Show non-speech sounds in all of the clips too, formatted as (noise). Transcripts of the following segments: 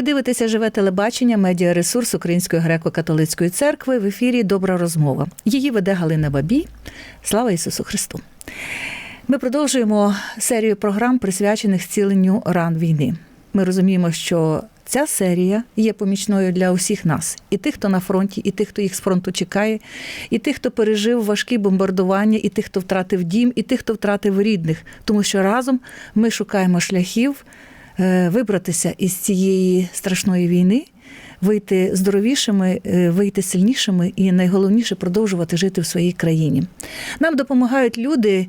Ви дивитеся живе телебачення, медіаресурс Української греко-католицької церкви в ефірі Добра розмова. Її веде Галина Бабій. Слава Ісусу Христу! Ми продовжуємо серію програм, присвячених зціленню ран війни. Ми розуміємо, що ця серія є помічною для усіх нас, і тих, хто на фронті, і тих, хто їх з фронту чекає, і тих, хто пережив важкі бомбардування, і тих, хто втратив дім, і тих, хто втратив рідних. Тому що разом ми шукаємо шляхів вибратися із цієї страшної війни. Вийти здоровішими, е, вийти сильнішими і найголовніше продовжувати жити в своїй країні. Нам допомагають люди,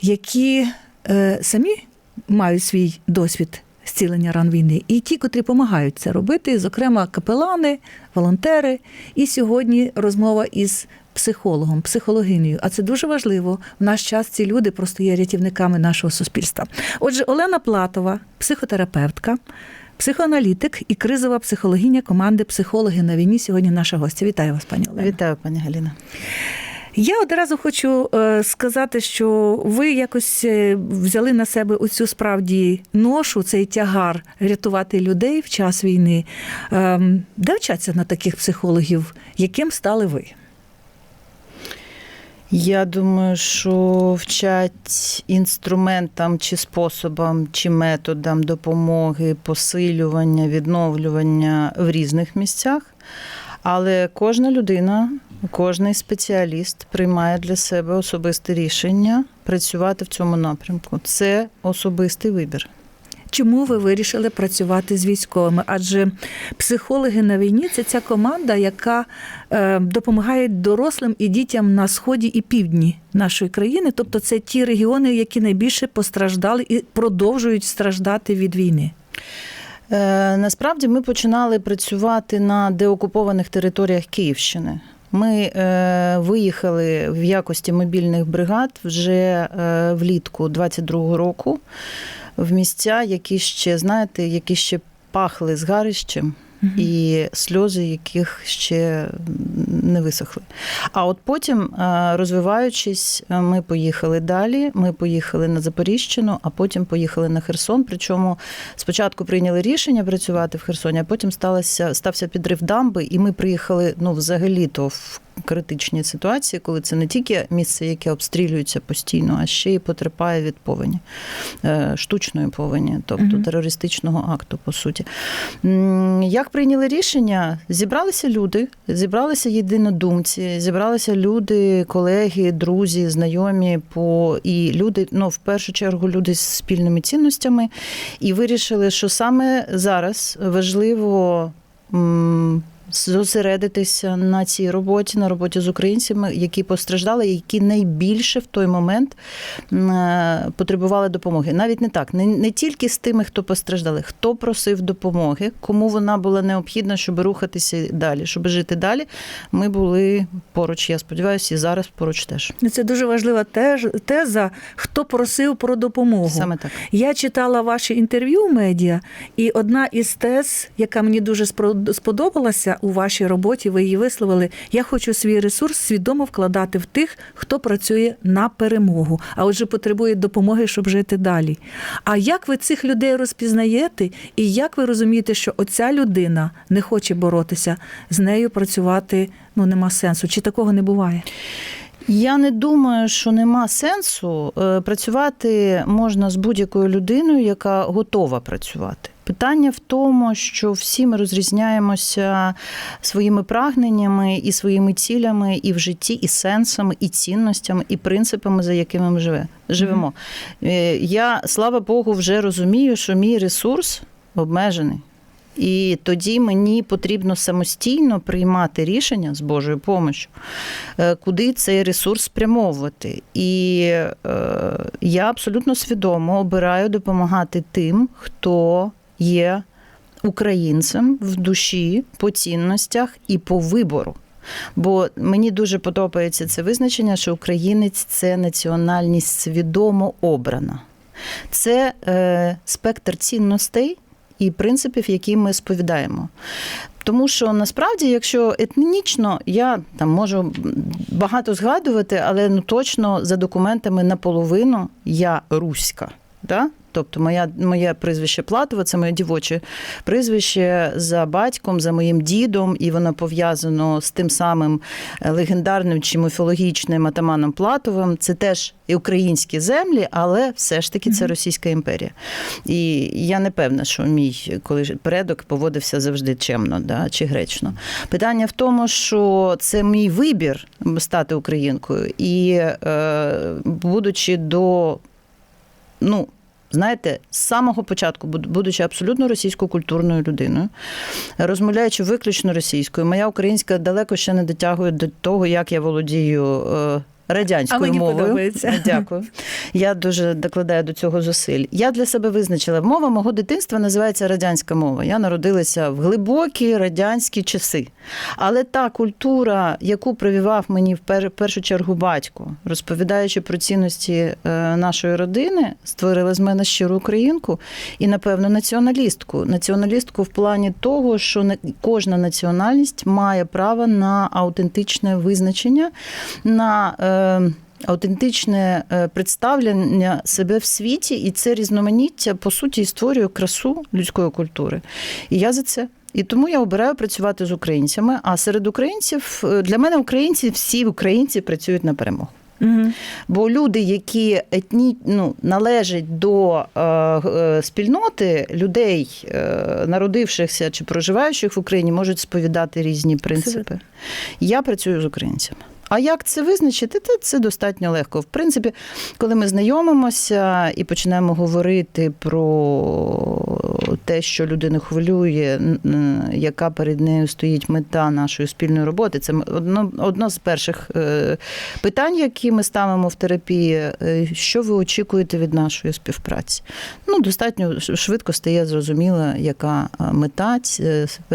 які е, самі мають свій досвід зцілення ран війни, і ті, котрі допомагають це робити, зокрема капелани, волонтери. І сьогодні розмова із психологом, психологинею. А це дуже важливо. В наш час ці люди просто є рятівниками нашого суспільства. Отже, Олена Платова, психотерапевтка. Психоаналітик і кризова психологиня команди Психологи на війні. Сьогодні наша гостя. Вітаю вас, пані Олена. Вітаю, пані Галіна. Я одразу хочу е, сказати, що ви якось е, взяли на себе оцю справді ношу, цей тягар рятувати людей в час війни. Ем, Де вчаться на таких психологів? Яким стали ви? Я думаю, що вчать інструментам чи способам, чи методам допомоги, посилювання, відновлювання в різних місцях. Але кожна людина, кожний спеціаліст приймає для себе особисте рішення працювати в цьому напрямку. Це особистий вибір. Чому ви вирішили працювати з військовими? Адже психологи на війні це ця команда, яка е, допомагає дорослим і дітям на сході і півдні нашої країни. Тобто, це ті регіони, які найбільше постраждали і продовжують страждати від війни. Е, насправді ми починали працювати на деокупованих територіях Київщини. Ми е, виїхали в якості мобільних бригад вже влітку 22-го року в місця, які ще, знаєте, які ще пахли згарищем. І сльози, яких ще не висохли. А от потім, е, розвиваючись, е, ми поїхали далі. Ми поїхали на Запоріжчину, а потім поїхали на Херсон. Причому спочатку прийняли рішення працювати в Херсоні, а потім сталося стався підрив дамби, і ми приїхали ну, взагалі-то в критичній ситуації, коли це не тільки місце, яке обстрілюється постійно, а ще й потерпає від повені, е, штучної повені, тобто терористичного акту, по суті. Як прийняли рішення? Зібралися люди, зібралися єдинодумці, зібралися люди, колеги, друзі, знайомі по і люди, ну в першу чергу, люди з спільними цінностями, і вирішили, що саме зараз важливо. Зосередитися на цій роботі, на роботі з українцями, які постраждали, які найбільше в той момент е, потребували допомоги. Навіть не так, не, не тільки з тими, хто постраждали, хто просив допомоги, кому вона була необхідна, щоб рухатися далі, щоб жити далі. Ми були поруч. Я сподіваюся, і зараз поруч теж. Це дуже важлива теза, хто просив про допомогу. Саме так. Я читала ваші інтерв'ю в медіа, і одна із тез, яка мені дуже сподобалася у вашій роботі, ви її висловили. Я хочу свій ресурс свідомо вкладати в тих, хто працює на перемогу, а отже, потребує допомоги, щоб жити далі. А як ви цих людей розпізнаєте, і як ви розумієте, що оця людина не хоче боротися, з нею працювати ну нема сенсу? Чи такого не буває? Я не думаю, що нема сенсу. Е, Працювати можна з будь-якою людиною, яка готова працювати. Питання в тому, що всі ми розрізняємося своїми прагненнями і своїми цілями і в житті, і сенсами, і цінностями, і принципами, за якими ми живе, живемо. Е, Я, слава Богу, вже розумію, що мій ресурс обмежений. І тоді мені потрібно самостійно приймати рішення з Божою помощю, е, куди цей ресурс спрямовувати. І е, я абсолютно свідомо обираю допомагати тим, хто є українцем в душі, по цінностях і по вибору. Бо мені дуже подобається це визначення, що українець це національність свідомо обрана. Це е, спектр цінностей і принципів, які ми сповідаємо. Тому що насправді, якщо етнічно, я там можу багато згадувати, але ну точно за документами наполовину я руська. Да? Тобто, моя, моє прізвище Платова, це моє дівоче прізвище за батьком, за моїм дідом, і воно пов'язано з тим самим е, легендарним чи міфологічним атаманом Платовим. Це теж і українські землі, але все ж таки це Російська імперія. І я не певна, що мій коли предок поводився завжди чемно да, чи гречно. Питання в тому, що це мій вибір стати українкою, і е, будучи до ну. Знаєте, з самого початку, будучи абсолютно російською культурною людиною, розмовляючи виключно російською, моя українська далеко ще не дотягує до того, як я володію е, радянською А мені мовою. подобається. Дякую. Я дуже докладаю до цього зусиль. Я для себе визначила, мова мого дитинства називається радянська мова. Я народилася в глибокі радянські часи. Але та культура, яку прививав мені в першу чергу батько, розповідаючи про цінності е, нашої родини, створила з мене щиру українку і, напевно, націоналістку. Націоналістку в плані того, що кожна національність має право на аутентичне визначення, на е, Аутентичне е, представлення себе в світі, і це різноманіття по суті і створює красу людської культури. І я за це. І тому я обираю працювати з українцями. А серед українців е, для мене українці, всі українці працюють на перемогу. Угу. Бо люди, які етні, ну, належать до е, е, спільноти людей, е, народившихся чи проживаючих в Україні, можуть сповідати різні принципи. Я працюю з українцями. А як це визначити? Це, достатньо легко. В принципі, коли ми знайомимося і починаємо говорити про те, що людину хвилює, яка перед нею стоїть мета нашої спільної роботи, це одно, одно з перших е, питань, які ми ставимо в терапії. Е, Що ви очікуєте від нашої співпраці? Ну, достатньо швидко стає зрозуміло, яка е, мета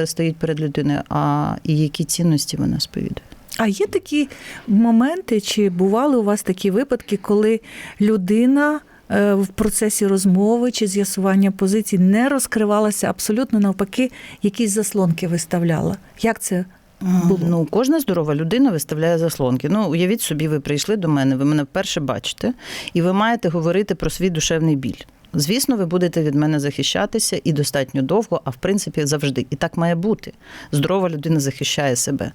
стоїть перед людиною, а і які цінності вона сповідує. А є такі моменти, чи бували у вас такі випадки, коли людина е, в процесі розмови чи з'ясування позицій не розкривалася абсолютно навпаки, якісь заслонки виставляла? Як це було? Ну, кожна здорова людина виставляє заслонки. Ну, уявіть собі, ви прийшли до мене, ви мене вперше бачите, і ви маєте говорити про свій душевний біль. Звісно, ви будете від мене захищатися і достатньо довго, а в принципі завжди. І так має бути. Здорова людина захищає себе.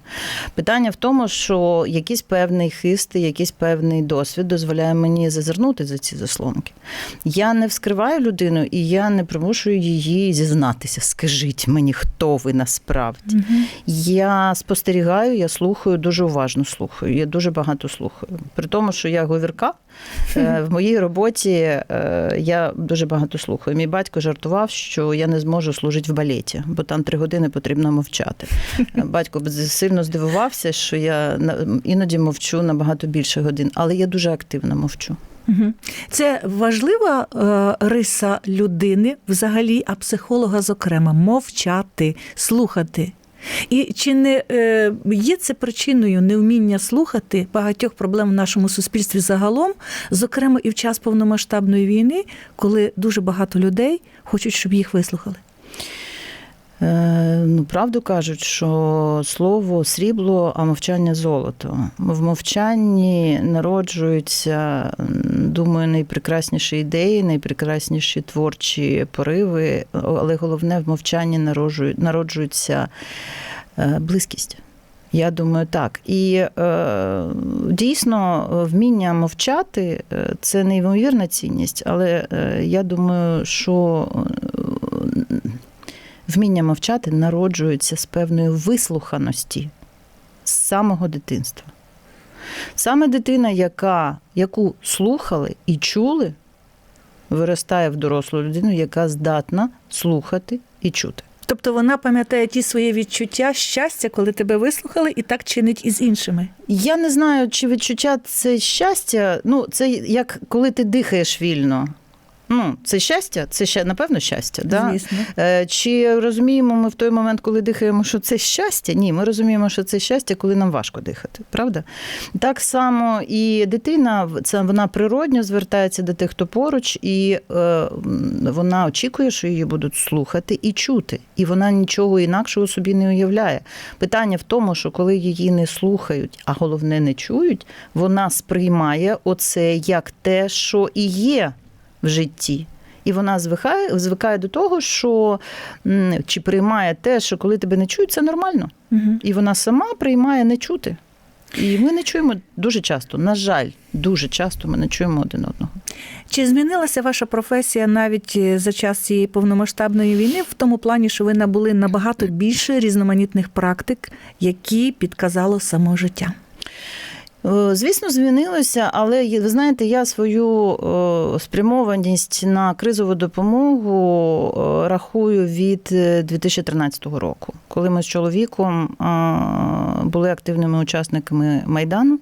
Питання в тому, що якийсь певний хист, якийсь певний досвід дозволяє мені зазирнути за ці заслонки. Я не вскриваю людину і я не примушую її зізнатися. Скажіть мені, хто ви насправді. Я спостерігаю, я слухаю, дуже уважно слухаю. Я дуже багато слухаю. При тому, що я говірка, в моїй роботі е, я дуже багато слухаю. Мій батько жартував, що я не зможу служити в балеті, бо там три години потрібно мовчати. (laughs) Батько сильно здивувався, що я іноді мовчу набагато більше годин, але я дуже активно мовчу. Це важлива е, риса людини, взагалі, а психолога, зокрема, мовчати, слухати. І чи не е, є це причиною невміння слухати багатьох проблем в нашому суспільстві загалом, зокрема і в час повномасштабної війни, коли дуже багато людей хочуть, щоб їх вислухали? Е, Ну, правду кажуть, що слово срібло, а мовчання золото. В мовчанні народжуються, думаю, найпрекрасніші ідеї, найпрекрасніші творчі пориви, але головне в мовчанні народжується е, близькість. Я думаю, так. І е, дійсно вміння мовчати це неймовірна цінність, але я думаю, що вміння мовчати народжується з певної вислуханості з самого дитинства. Саме дитина, яка, яку слухали і чули, виростає в дорослу людину, яка здатна слухати і чути. Тобто вона пам'ятає ті свої відчуття щастя, коли тебе вислухали, і так чинить і з іншими. Я не знаю, чи відчуття це щастя. Ну, це як коли ти дихаєш вільно. Ну, це щастя, це ще напевно щастя. Да? Звісно. Е, Чи розуміємо ми в той момент, коли дихаємо, що це щастя? Ні, ми розуміємо, що це щастя, коли нам важко дихати, правда? Так само і дитина, це вона природньо звертається до тих, хто поруч, і е, вона очікує, що її будуть слухати і чути. І вона нічого інакшого собі не уявляє. Питання в тому, що коли її не слухають, а головне не чують, вона сприймає оце як те, що і є в житті. І вона звикає, звикає до того, що чи приймає те, що коли тебе не чують, це нормально. Угу. І вона сама приймає не чути. І ми не чуємо дуже часто. На жаль, дуже часто ми не чуємо один одного. Чи змінилася ваша професія навіть е, за час цієї повномасштабної війни в тому плані, що ви набули набагато більше різноманітних практик, які підказало само життя? Е, Звісно, змінилося, але ви знаєте, я свою е, спрямованість на кризову допомогу е, рахую від е, 2013 року, коли ми з чоловіком були активними учасниками майдану.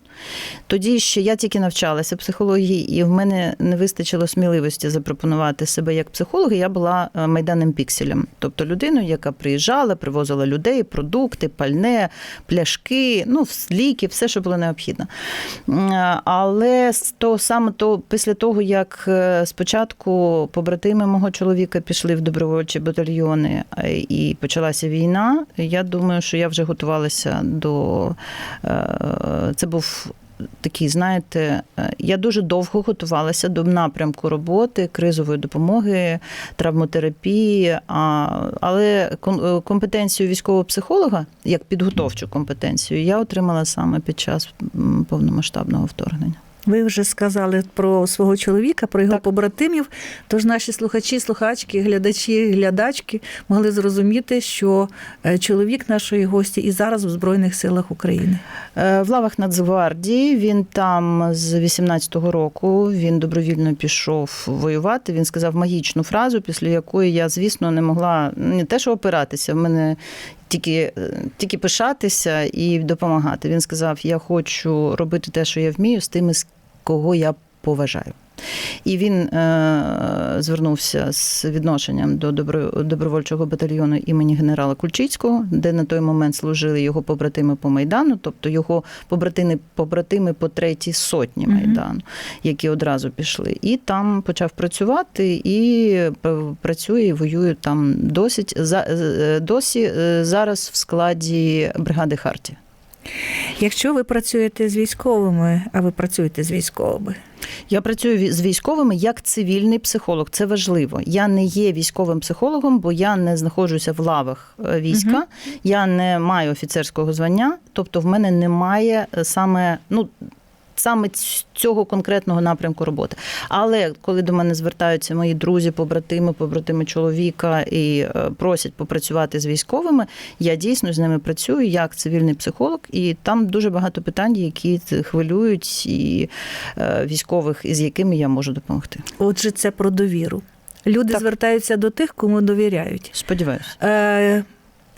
Тоді ще я тільки навчалася психології, і в мене не вистачило сміливості запропонувати себе як психолог. Я була майданним пікселем, тобто людиною, яка приїжджала, привозила людей, продукти, пальне, пляшки, ну, ліки, все, що було необхідно. М, Але то саме то після того, як е, спочатку побратими мого чоловіка пішли в добровольчі батальйони е, і почалася війна, я думаю, що я вже готувалася до е, це був. Такий, знаєте, е, я дуже довго готувалася до напрямку роботи, кризової допомоги, травмотерапії, але е, компетенцію військового психолога, як підготовчу компетенцію, я отримала саме під час повномасштабного вторгнення. Ви вже сказали про свого чоловіка, про його Так. побратимів. Тож наші слухачі, слухачки, глядачі, глядачки могли зрозуміти, що е, чоловік нашої гості і зараз у Збройних силах України. Е, В лавах Нацгвардії він там з 18-го року він добровільно пішов воювати. Він сказав магічну фразу, після якої я, звісно, не могла не те, що опиратися, в мене тільки, е, тільки пишатися і допомагати. Він сказав: Я хочу робити те, що я вмію, з тими, з кого я поважаю. І він е, звернувся з відношенням до добро, добровольчого батальйону імені генерала Кульчицького, де на той момент служили його побратими по майдану, тобто його побратими, побратими по третій сотні майдану, які одразу пішли. І там почав працювати і працює і воює там досить за е, досі е, зараз в складі бригади Харті. Якщо ви працюєте з військовими, а ви працюєте з військовими, Я працюю з військовими як цивільний психолог. Це важливо. Я не є військовим психологом, бо я не знаходжуся в лавах е, війська. Угу. Я не маю офіцерського звання, тобто в мене немає е, саме ну. Саме цього конкретного напрямку роботи. Але коли до мене звертаються мої друзі, побратими, побратими чоловіка і е, просять попрацювати з військовими, я дійсно з ними працюю як цивільний психолог, і там дуже багато питань, які хвилюють і е, військових, із якими я можу допомогти. отже, це про довіру. Люди Так. звертаються до тих, кому довіряють. Сподіваюся. Е,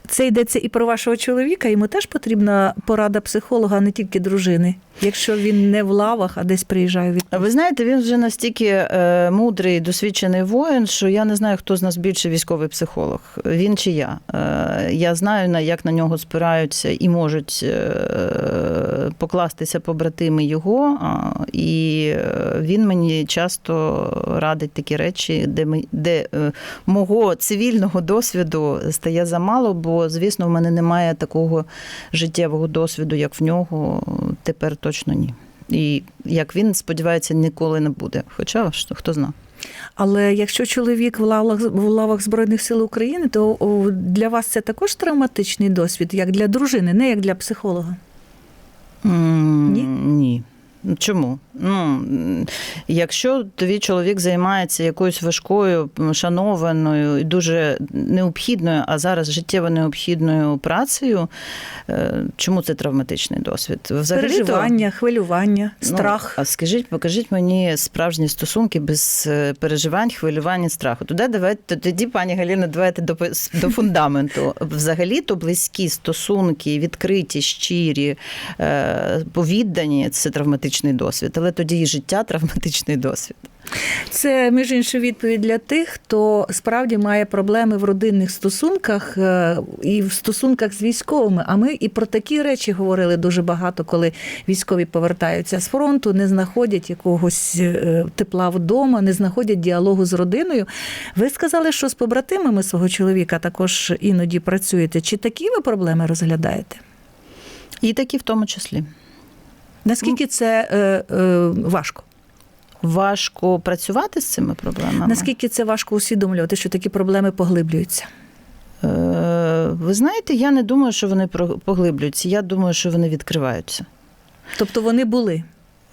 Це йдеться і про вашого чоловіка. Йому теж потрібна порада психолога, а не тільки дружини, якщо він не в лавах, а десь приїжджає від Ви знаєте, він вже настільки е, мудрий, досвідчений воїн, що я не знаю, хто з нас більше військовий психолог. Він чи я. Е, я знаю, на як на нього спираються і можуть е, покластися побратими його. І він мені часто радить такі речі, де ми де мого цивільного досвіду стає замало, бо звісно, в мене немає такого життєвого досвіду, як в нього. Тепер точно ні. І як він сподівається, ніколи не буде. Хоча що, хто зна. Але якщо чоловік в лавах в лавах Збройних сил України, то для вас це також травматичний досвід, як для дружини, не як для психолога. Mm, Ні? Ні. Чому? Ну, якщо твій чоловік займається якоюсь важкою, шанованою і дуже необхідною, а зараз життєво необхідною працею, е, чому це травматичний досвід? Взагалі-то- Переживання, хвилювання, Ну, страх. а скажіть, покажіть мені справжні стосунки без е, переживань, хвилювань і страху. Туди давайте тоді, пані Галіна, давайте до, до фундаменту. Взагалі, то близькі стосунки, відкриті, щирі, е, повіддані це травматичний досвід, але тоді і життя (laughs) травматичний досвід. Це між іншим відповідь для тих, хто справді має проблеми в родинних стосунках е, і в стосунках з військовими. А ми і про такі речі говорили дуже багато, коли військові повертаються з фронту, не знаходять якогось е, тепла вдома, не знаходять діалогу з родиною. Ви сказали, що з побратимами свого чоловіка також іноді працюєте. Чи такі ви проблеми розглядаєте? І такі в тому числі. Наскільки це е, е, важко? важко працювати з цими проблемами. Наскільки це важко усвідомлювати, що такі проблеми поглиблюються? Е, Ви знаєте, я не думаю, що вони поглиблюються. Я думаю, що вони відкриваються. Тобто вони були.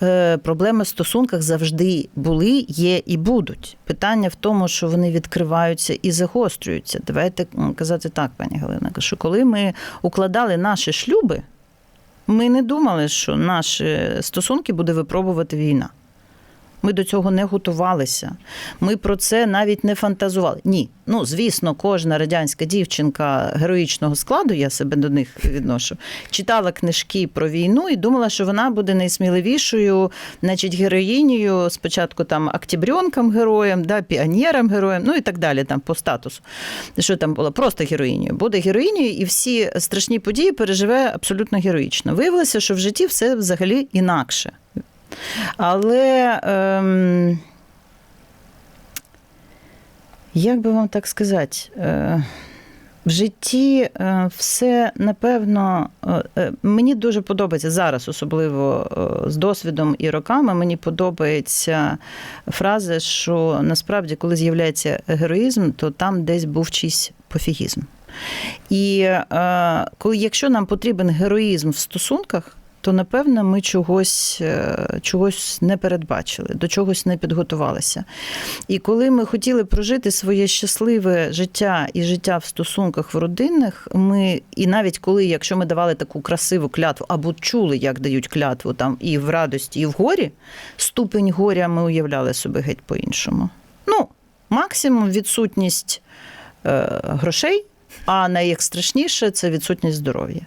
Е, Проблеми в стосунках завжди були, є і будуть. Питання в тому, що вони відкриваються і загострюються. Давайте казати так, пані Галина, що коли ми укладали наші шлюби, ми не думали, що наші стосунки буде випробувати війна. Ми до цього не готувалися. Ми про це навіть не фантазували. Ні, ну звісно, кожна радянська дівчинка героїчного складу, я себе до них відношу, читала книжки про війну і думала, що вона буде найсміливішою, значить, героїнею, спочатку там октябрьонком героєм, да, піонером героєм, ну і так далі, там по статусу. Що там було? Просто героїнею. Буде героїнею, і всі страшні події переживе абсолютно героїчно. Виявилося, що в житті все взагалі інакше. Але ем, як би вам так сказати, е, в житті е, все напевно е, е, мені дуже подобається зараз, особливо з досвідом і роками. Мені подобається фраза, що насправді, коли з'являється героїзм, то там десь був чийсь пофігізм. І е, коли, якщо нам потрібен героїзм в стосунках, то напевно ми чогось, е, чогось не передбачили, до чогось не підготувалися. І коли ми хотіли прожити своє щасливе життя і життя в стосунках в родинних, ми і навіть коли, якщо ми давали таку красиву клятву, або чули, як дають клятву там і в радості, і в горі, ступень горя ми уявляли собі геть по-іншому. Ну, максимум відсутність е, грошей, а найстрашніше це відсутність здоров'я.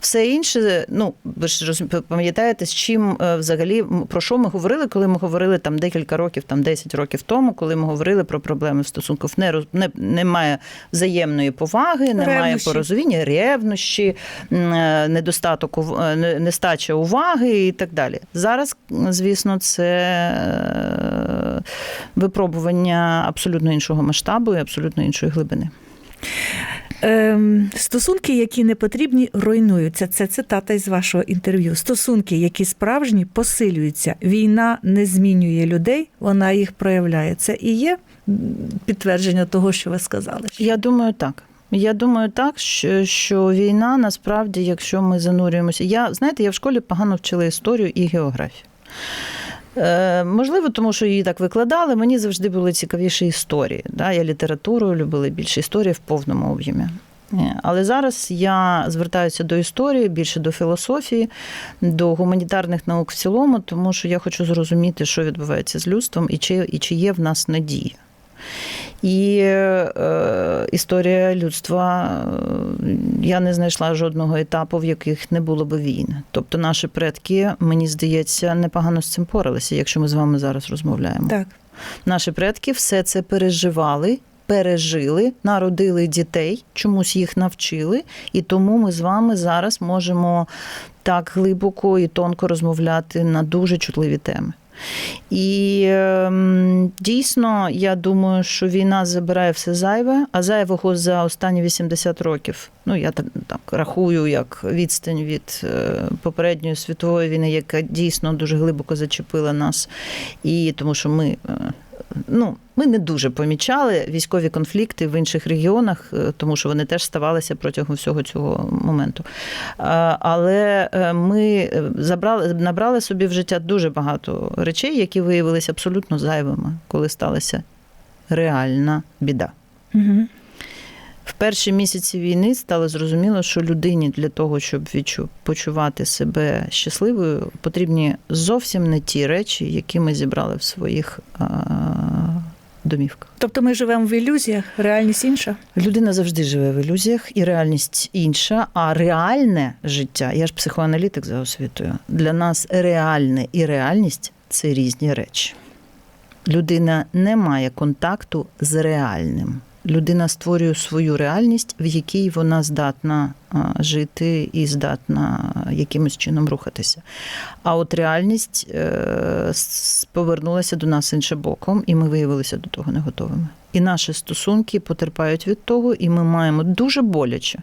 Все інше, ну ви ж пам'ятаєте, з чим е, взагалі про що ми говорили, коли ми говорили там декілька років, там 10 років тому, коли ми говорили про проблеми в стосунках. Не, не, немає взаємної поваги, немає Ревнощі. порозуміння, ревнощі, е, недостаток е, нестача уваги і так далі. Зараз, звісно, це випробування абсолютно іншого масштабу і абсолютно іншої глибини. Ем, стосунки, які не потрібні, руйнуються. Це цитата із вашого інтерв'ю. Стосунки, які справжні, посилюються. Війна не змінює людей, вона їх проявляє. Це і є підтвердження того, що ви сказали. Я думаю, так. Я думаю, так, що, що війна насправді, якщо ми занурюємося. Я знаєте, я в школі погано вчила історію і географію. Е, можливо, тому що її так викладали. Мені завжди були цікавіші історії. Я літературу любила більше історії в повному об'ємі. Е, Але зараз я звертаюся до історії, більше до філософії, до гуманітарних наук в цілому, тому що я хочу зрозуміти, що відбувається з людством і чи, і чи є в нас надія. І е, історія людства е, я не знайшла жодного етапу, в яких не було би війн. Тобто наші предки, мені здається, непогано з цим поралися, якщо ми з вами зараз розмовляємо. Так. Наші предки все це переживали, пережили, народили дітей, чомусь їх навчили, і тому ми з вами зараз можемо так глибоко і тонко розмовляти на дуже чутливі теми. І ем, дійсно, я думаю, що війна забирає все зайве, а зайвого за останні 80 років. Ну я так, так рахую, як відстань від е, попередньої світової війни, яка дійсно дуже глибоко зачепила нас. І тому що ми. Е, Ну, ми не дуже помічали військові конфлікти в інших регіонах, е, тому що вони теж ставалися протягом всього цього моменту. Але е, ми е, забрали, набрали собі в життя дуже багато речей, які виявилися абсолютно зайвими, коли сталася реальна біда. Угу. В перші місяці війни стало зрозуміло, що людині для того, щоб відчу, почувати себе щасливою, потрібні зовсім не ті речі, які ми зібрали в своїх домівках. Тобто ми живемо в ілюзіях, реальність інша. Людина завжди живе в ілюзіях, і реальність інша. А реальне життя, я ж психоаналітик за освітою. Для нас реальне і реальність це різні речі. Людина не має контакту з реальним. Людина створює свою реальність, в якій вона здатна жити і здатна якимось чином рухатися. А от реальність е, повернулася до нас іншим боком, і ми виявилися до того не готовими. І наші стосунки потерпають від того, і ми маємо дуже боляче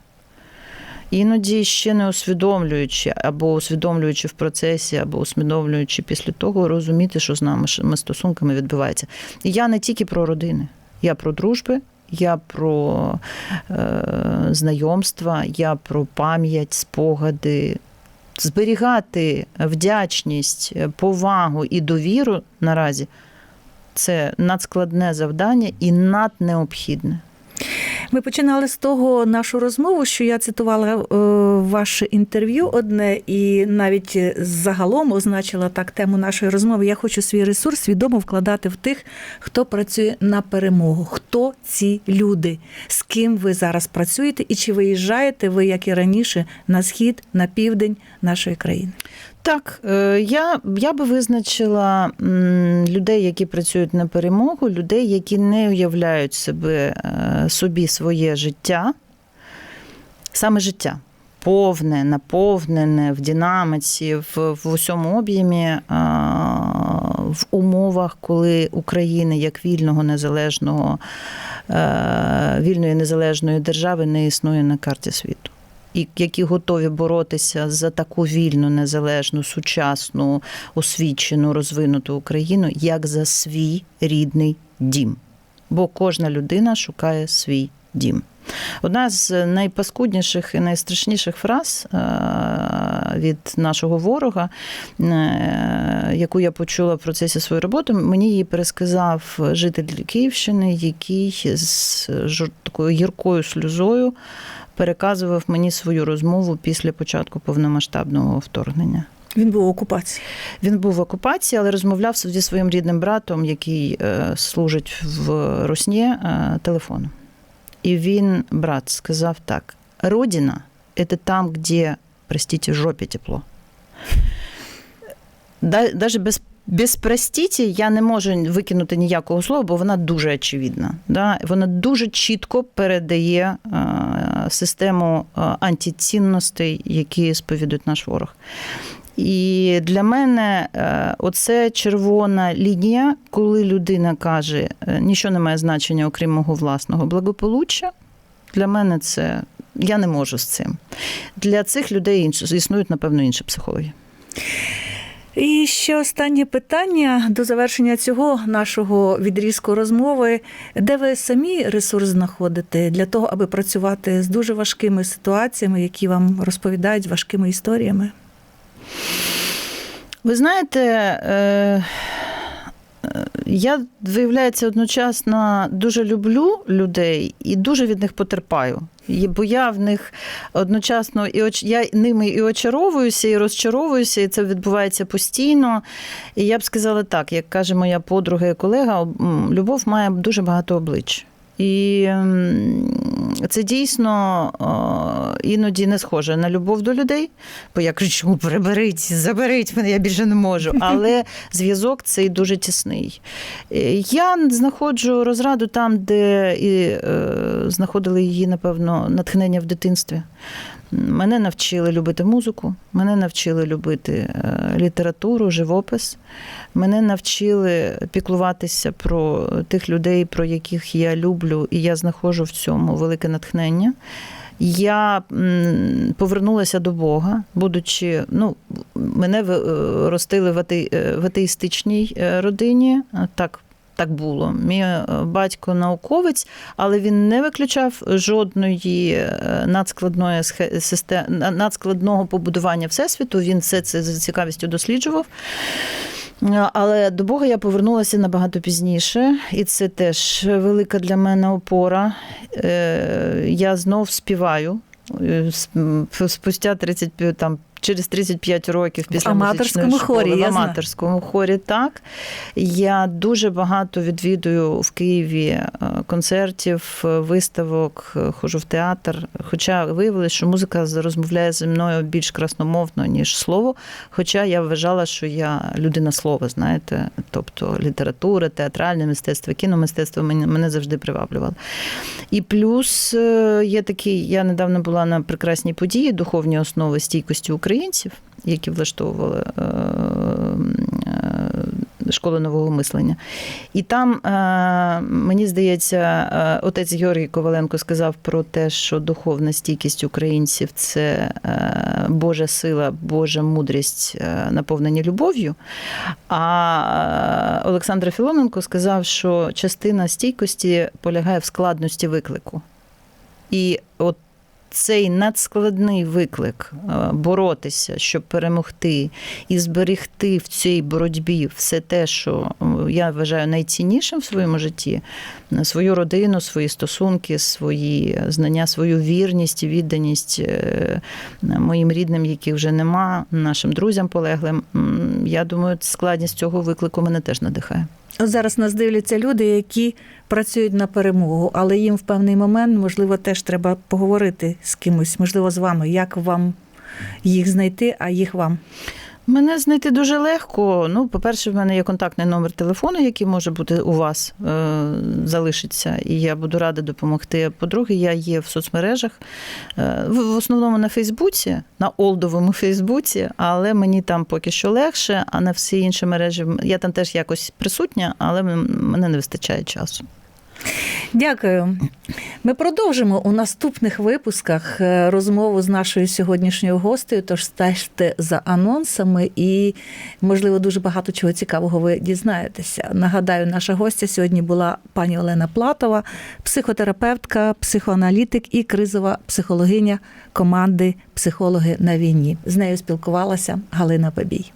Іноді ще не усвідомлюючи, або усвідомлюючи в процесі, або усвідомлюючи після того, розуміти, що з нами ми стосунками відбувається. І я не тільки про родини, я про дружби, я про е, знайомства, я про пам'ять, спогади. Зберігати вдячність, повагу і довіру наразі це надскладне завдання і наднеобхідне. Ми починали з того нашу розмову, що я цитувала е, ваше інтерв'ю одне, і навіть загалом означила так тему нашої розмови. Я хочу свій ресурс свідомо вкладати в тих, хто працює на перемогу. Хто ці люди, з ким ви зараз працюєте, і чи виїжджаєте ви, як і раніше, на схід, на південь нашої країни? Так, е, я я би визначила людей, які працюють на перемогу, людей, які не уявляють себе е, собі своє життя, саме життя. Повне, наповнене в динаміці, в, в усьому об'ємі, а, в умовах, коли України як вільного незалежного, е, вільної незалежної держави не існує на карті світу і які готові боротися за таку вільну, незалежну, сучасну, освічену, розвинуту Україну, як за свій рідний дім. Бо кожна людина шукає свій дім. Одна з найпаскудніших і найстрашніших фраз від нашого ворога, яку я почула в процесі своєї роботи, мені її пересказав житель Київщини, який з такою гіркою сльозою переказував мені свою розмову після початку повномасштабного вторгнення. Він був в окупації. Він був в окупації, але розмовляв зі своїм рідним братом, який служить в Русні, телефоном. І він, брат, сказав так: Родина це там, де, простите, жопі тепло. Навіть без без простіті я не можу викинути ніякого слова, бо вона дуже очевидна. Да? Вона дуже чітко передає систему антицінностей, які сповідують наш ворог. І для мене оце червона лінія, коли людина каже, нічого не має значення, окрім мого власного благополуччя. Для мене це я не можу з цим. Для цих людей існують, напевно, інші психологи. І ще останнє питання до завершення цього нашого відрізку розмови, де ви самі ресурс знаходите для того, аби працювати з дуже важкими ситуаціями, які вам розповідають важкими історіями? Ви знаєте, е, я, виявляється, одночасно дуже люблю людей і дуже від них потерпаю. Бо я в них одночасно і оч... я ними і очаровуюся, і розчаровуюся, і це відбувається постійно. І я б сказала так, як каже моя подруга і колега, любов має дуже багато облич. І це дійсно іноді не схоже на любов до людей, бо я кричу: приберіть, заберіть мене, я більше не можу. (laughs) Але зв'язок цей дуже тісний. Я знаходжу розраду там, де і е, знаходили її, напевно, натхнення в дитинстві. Мене навчили любити музику, мене навчили любити е, літературу, живопис. Мене навчили піклуватися про тих людей, про яких я люблю, і я знаходжу в цьому велике натхнення. Я повернулася до Бога, будучи, ну, мене е, ростили в атеїстичній е, родині. Так так було. Мій е, батько науковець, але він не виключав жодної е, надскладної системи, надскладного побудування всесвіту. Він все це з цікавістю досліджував. Е, але до Бога я повернулася набагато пізніше, і це теж велика для мене опора. Я знов співаю спустя 35 там через 35 років після аматорському школи, хорі. В аматорському хорі, так. Я дуже багато відвідую в Києві е, концертів, виставок, е, ходжу в театр. Хоча виявилось, що музика розмовляє зі мною більш красномовно, ніж слово. Хоча я вважала, що я людина слова, знаєте, тобто література, театральне мистецтво, кіномистецтво мене, завжди приваблювало. І плюс е, є такий, я недавно була на прекрасній події духовні основи стійкості України українців, які влаштовували е, е, нового мислення. І там, е, мені здається, отець Георгій Коваленко сказав про те, що духовна стійкість українців це Божа сила, Божа мудрість, наповнені любов'ю. А Олександр Філоненко сказав, що частина стійкості полягає в складності виклику. І от цей надскладний виклик е, боротися, щоб перемогти і зберегти в цій боротьбі все те, що е, я вважаю найціннішим в своєму житті, е, свою родину, свої стосунки, свої знання, свою вірність, і відданість е, моїм рідним, яких вже нема, нашим друзям полеглим. Я думаю, складність цього виклику мене теж надихає. Зараз нас дивляться люди, які працюють на перемогу, але їм в певний момент, можливо, теж треба поговорити з кимось, можливо, з вами, як вам їх знайти, а їх вам. Мене знайти дуже легко. Ну, по-перше, в мене є контактний номер телефону, який може бути у вас, е, залишиться, і я буду рада допомогти. По-друге, я є в соцмережах, е, в, основному на Фейсбуці, на олдовому Фейсбуці, але мені там поки що легше, а на всі інші мережі я там теж якось присутня, але мене не вистачає часу. Дякую. Ми продовжимо у наступних випусках е, розмову з нашою сьогоднішньою гостею. Тож стежте за анонсами і, можливо, дуже багато чого цікавого ви дізнаєтеся. Нагадаю, наша гостя сьогодні була пані Олена Платова, психотерапевтка, психоаналітик і кризова психологиня команди Психологи на війні. З нею спілкувалася Галина Бабій.